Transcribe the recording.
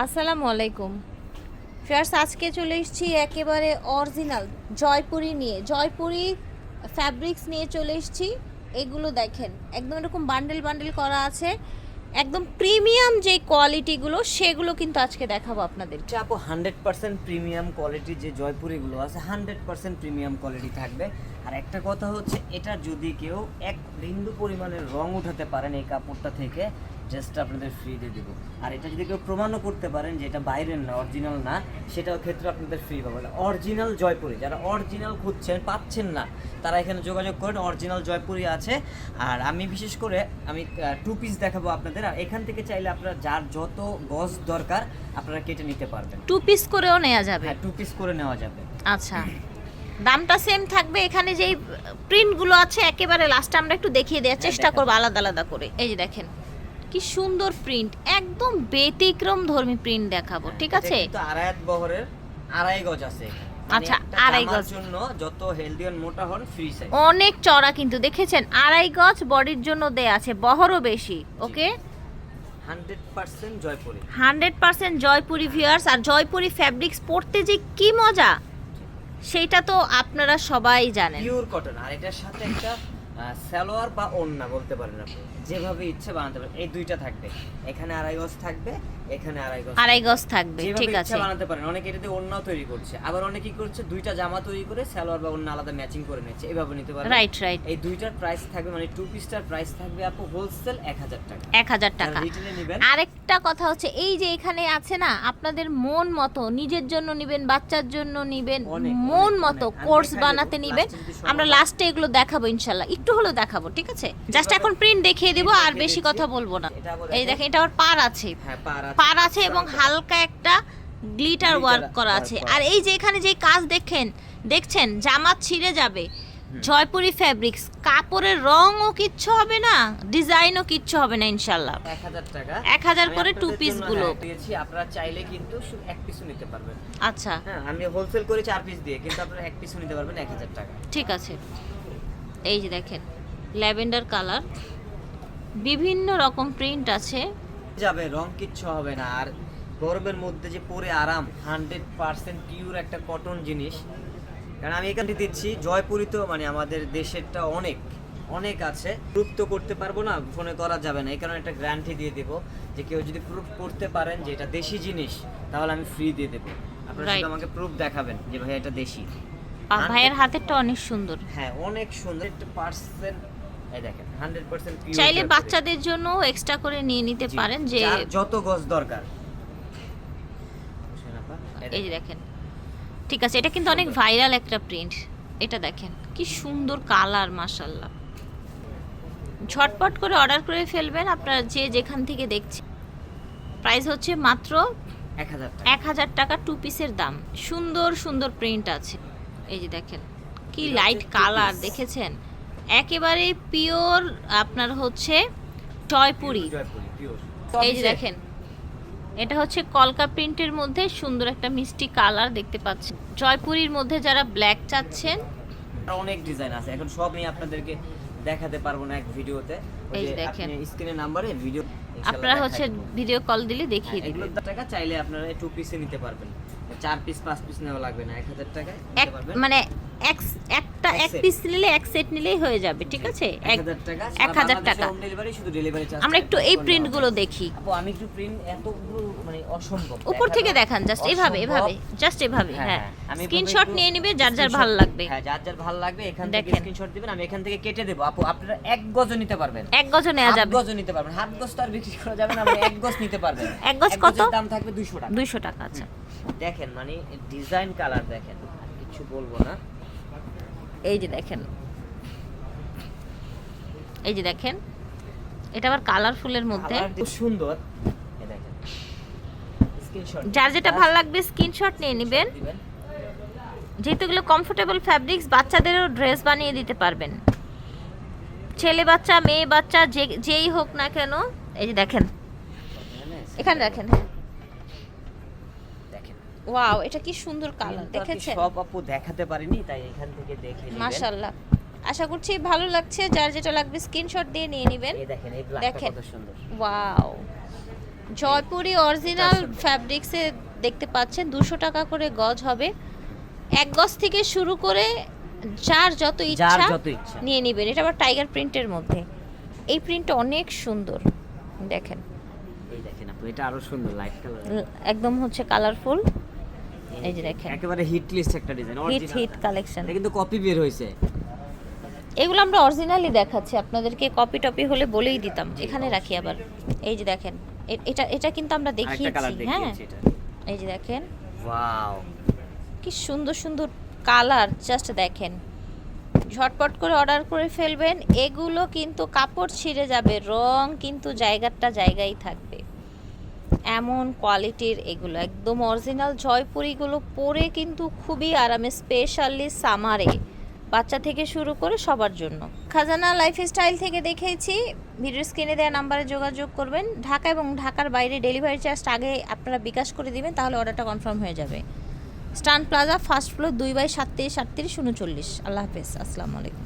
আসসালামু আলাইকুম। ফ্রেন্ডস আজকে চলে এসেছি একেবারে অরিজিনাল জয়পুরি নিয়ে। জয়পুরি ফ্যাব্রিক্স নিয়ে চলে এসেছি। এগুলো দেখেন, একদম এরকম বান্ডেল বান্ডেল করা আছে। একদম প্রিমিয়াম যে কোয়ালিটিগুলো সেগুলো কিন্তু আজকে দেখাবো আপনাদের। আপু হান্ড্রেড পার্সেন্ট প্রিমিয়াম কোয়ালিটি যে জয়পুরিগুলো আছে হান্ড্রেড পার্সেন্ট প্রিমিয়াম কোয়ালিটি থাকবে। আর একটা কথা হচ্ছে, এটা যদি কেউ এক বিন্দু পরিমাণের রং উঠাতে পারেন এই কাপড়টা থেকে জাস্ট আপনাদের ফ্রি দিয়ে দেবো। আর এটা যদি কেউ প্রমাণও করতে পারেন যে এটা বাইরের না অরিজিনাল না সেটাও ক্ষেত্রে আপনাদের ফ্রি পাবেন অরিজিনাল জয়পুরি যারা অরিজিনাল খুঁজছেন পাচ্ছেন না তারা এখানে যোগাযোগ করেন অরিজিনাল জয়পুরি আছে। আর আমি বিশেষ করে আমি টু পিস দেখাবো আপনাদের। আর এখান থেকে চাইলে আপনারা যার যত গজ দরকার আপনারা কেটে নিতে পারবেন। টু পিস করেও নেওয়া যাবে? হ্যাঁ টু পিস করে নেওয়া যাবে। আচ্ছা। দামটা সেম থাকবে এখানে যেই প্রিন্টগুলো আছে একেবারে লাস্টে আমরা একটু দেখিয়ে দেওয়ার হ্যাঁ, চেষ্টা করব আলাদা আলাদা করে। এই যে দেখেন। কি সুন্দর প্রিন্ট একদম ব্যতিক্রম ধর্মী প্রিন্ট দেখাবো ঠিক আছে? তো আড়াই বহরের আড়াই গজ আছে। মানে আচ্ছা, আড়াই গজ। জন্য যত হেলদি আর মোটা হন ফ্রি সাইজ অনেক চড়া কিন্তু দেখেছেন? আড়াই গজ বডির জন্য দেয়া আছে বহরও বেশি okay hundred percent Jaipuri. Viewers আর জয়পুরি ফ্যাব্রিক্স পরতে যে কি মজা সেইটা তো আপনারা সবাই জানেন। পিওর কটন আর এটার সাথে একটা সালোয়ার বা ওন্না বলতে পারেন আপনি। যেভাবে ইচ্ছে বানাতে পারেন। এই দুইটা থাকবে। এখানে আড়াই গজ থাকবে। এখানে আড়াই গজ আড়াই গজ থাকবে ঠিক আছে। বানাতে পারেন। অনেকে এটা দিয়ে ওড়নাও তৈরি করছে। আবার অনেকে করছে দুইটা জামা তৈরি করে সালোয়ার বা আলাদা ম্যাচিং করে নিচ্ছে। এভাবে নিতে পারেন রাইট রাইট এই দুইটার প্রাইস থাকবে মানে টু পিসটার প্রাইস থাকবে আপু হোলসেল এক হাজার টাকা। এক হাজার টাকা। আরেকটা কথা হচ্ছে এই যে এখানে আছে না আপনাদের মন মতো নিজের জন্য নিবেন বাচ্চার জন্য নিবেন মন মতো কোর্স বানাতে নিবেন। আমরা লাস্টে এগুলো দেখাবো ইনশাল্লাহ। একটু হলেও দেখাবো ঠিক আছে? জাস্ট এখন প্রিন্ট দেখিয়ে দেবো আর বেশি কথা বলব না। এই দেখেন। দেখেন এটা আবার পার আছে। হ্যাঁ পার আছে। পার আছে এবং হালকা একটা গ্লিটার ওয়ার্ক করা আছে। আর এই যে এখানে যে কাজ দেখেন দেখছেন জামা ছিঁড়ে যাবে। জয়পুরি ফ্যাব্রিক্স কাপড়ের রংও কিচ্ছু হবে না ডিজাইনও কিচ্ছু হবে না ইনশাল্লাহ এক হাজার টাকা। 1000 আমি করে টু two জন্য, হ্যাঁ, গুলো। দিয়েছি। আপনারা চাইলে কিন্তু এক পিসও নিতে পারবেন। আচ্ছা। হ্যাঁ আমি হোলসেল করে চার পিস দিয়ে কিন্তু আপনারা এক পিসও নিতে পারবেন এক হাজার টাকা। ঠিক আছে। এই যে দেখেন ল্যাভেন্ডার কালার। বিভিন্ন রকম প্রিন্ট আছে। যাবে রং কিচ্ছু হবে না। আর গরমের মধ্যে যে পরে আরাম হান্ড্রেড পার্সেন্ট পিওর একটা কটন জিনিস। কারণ আমি এখানে দিচ্ছি জয়পুরি তো মানে আমাদের দেশেরটা অনেক অনেক আছে। প্রুফ তো করতে পারব না ফোনে করা যাবে না। এই কারণে একটা গ্যারান্টি দিয়ে দেবো যে কেউ যদি প্রুফ করতে পারেন যে এটা দেশি জিনিস তাহলে আমি ফ্রি দিয়ে দেবো। আপনারা শুধু আমাকে প্রুফ দেখাবেন যে ভাই এটা দেশি। ভাইয়ের হাতেরটা অনেক সুন্দর। হ্যাঁ অনেক সুন্দর। পার্সেন্ট এই দেখেন চাইলে বাচ্চাদের জন্য এক্সট্রা করে নিয়ে নিতে পারেন যে যত গজ দরকার। এই দেখেন। ঠিক আছে এটা কিন্তু অনেক ভাইরাল একটা প্রিন্ট এটা দেখেন কি সুন্দর কালার মাশাল্লাহ ঝটপট করে অর্ডার করে ফেলবেন আপনারা যে যেখান থেকে দেখছেন প্রাইস হচ্ছে মাত্র এক হাজার টাকা। এক হাজার টাকা টু পিসের দাম। সুন্দর সুন্দর প্রিন্ট আছে। এই যে দেখেন কি লাইট কালার দেখেছেন? একেবারে পিওর আপনার হচ্ছে জয়পুরি। জয়পুরি এই যে দেখেন এটা হচ্ছে কলকা প্রিন্টের মধ্যে সুন্দর একটা মিষ্টি কালার দেখতে পাচ্ছেন। জয়পুরির মধ্যে যারা ব্ল্যাক চাচ্ছেন অনেক ডিজাইন আছে। এখন সব নিয়ে আপনাদেরকে দেখাতে পারব না এক ভিডিওতে। এই দেখেন। আপনি স্ক্রিনের নাম্বারে ভিডিও আপনারা হচ্ছে ভিডিও কল দিলে দেখিয়ে হ্যাঁ, দিবেন টাকা চাইলে আপনারা টু পিসে নিতে পারবেন। চার পিস পাঁচ পিস নেওয়া লাগবে না। এক হাজার টাকায় এক নিতে পারবেন। মানে এক একটা এক এক পিস নিলে এক সেট নিলেই হয়ে যাবে ঠিক আছে? এক হাজার টাকা। আমরা একটু এই প্রিন্টগুলো দেখি। আপু আমি একটু প্রিন্ট এতগুলো মানে অসম্ভব। উপর থেকে দেখানো জাস্ট এভাবে। এভাবে জাস্ট এভাবে হ্যাঁ, হ্যাঁ। হ্যাঁ। আমি স্ক্রিনশট নিয়ে নিবে যার যার ভালো লাগবে। হ্যাঁ যার যার ভালো লাগবে এখান থেকে। স্ক্রিনশট দিবেন আমি এখান থেকে কেটে দেবো। আপু আপনারা এক গজও নিতে পারবেন। এক গজও নেওয়া যাবে। গজও নিতে পারবেন। হাফ গজ তো আর বিক্রি করা যাবে না আপনি এক গজ নিতে পারবেন। এক গজ কত? দাম থাকবে 200 টাকা। দুইশো টাকা আচ্ছা। দেখেন মানে ডিজাইন কালার দেখেন। কিছু বলব না। এই যে দেখেন। এই যে দেখেন এটা আবার কালারফুলের মধ্যে। খুব সুন্দর। যার যেটা ভালো লাগবে স্ক্রিনশট নিয়ে নেবেন। যেহেতু এগুলো কমফোর্টেবল ফ্যাব্রিক্স বাচ্চাদেরও ড্রেস বানিয়ে দিতে পারবেন। ছেলে বাচ্চা মেয়ে বাচ্চা যে যেই হোক না কেন এই যে দেখেন। এখানে দেখেন হ্যাঁ দেখেন। ওয়াও এটা কি সুন্দর কালার দেখেছেন? সব আপু দেখাতে পারিনি তাই এখান থেকে দেখে নেবেন। মাশাআল্লাহ। আশা করছি ভালো লাগছে যার যেটা লাগবে স্ক্রিনশট দিয়ে নিয়ে নেবেন। এই দেখেন এই ব্ল্যাকটা কত সুন্দর। Wow Jaipuri original. ফ্যাব্রিক্সে দেখতে পাচ্ছেন দুশো টাকা করে গজ হবে। এক গজ থেকে শুরু করে যার যত ইচ্ছা যত ইচ্ছা। নিয়ে নেবেন। এটা আবার টাইগার প্রিন্টের মধ্যে। এই প্রিন্টটা অনেক সুন্দর। দেখেন। এই দেখেন আপু এটা আরও সুন্দর লাইট কালার একদম হচ্ছে কালারফুল এই যে দেখেন। একেবারে হিট লিস্ট একটা ডিজাইন হিট হিট কালেকশন এটা কিন্তু কপি বের হয়েছে। এগুলো আমরা অরিজিনালি দেখাচ্ছি আপনাদেরকে কপি টপি হলে বলেই দিতাম এখানে রাখি আবার। এই যে দেখেন এটা এটা কিন্তু আমরা দেখিয়েছি হ্যাঁ। এই যে দেখেন। ওয়াও কি সুন্দর সুন্দর কালার জাস্ট দেখেন। ঝটপট করে অর্ডার করে ফেলবেন এগুলো কিন্তু কাপড় ছিঁড়ে যাবে রং কিন্তু জায়গাটা জায়গায় থাকবে। এমন কোয়ালিটির এগুলো, একদম অরিজিনাল জয়পুরিগুলো পরে কিন্তু খুবই আরামে স্পেশালি সামারে বাচ্চা থেকে শুরু করে সবার জন্য। খাজানা লাইফস্টাইল থেকে দেখেছি ভিডিও স্ক্রিনে দেওয়া নাম্বারে যোগাযোগ করবেন। ঢাকা এবং ঢাকার বাইরে ডেলিভারি চার্জ আগে আপনারা বিকাশ করে দিবেন, তাহলে অর্ডারটা কনফার্ম হয়ে যাবে। স্টান প্লাজা ফার্স্ট ফ্লোর দুই বাই সাতত্রিশ সাতত্রিশ, উনচল্লিশ। আল্লাহ হাফেজ, আসসালামু আলাইকুম।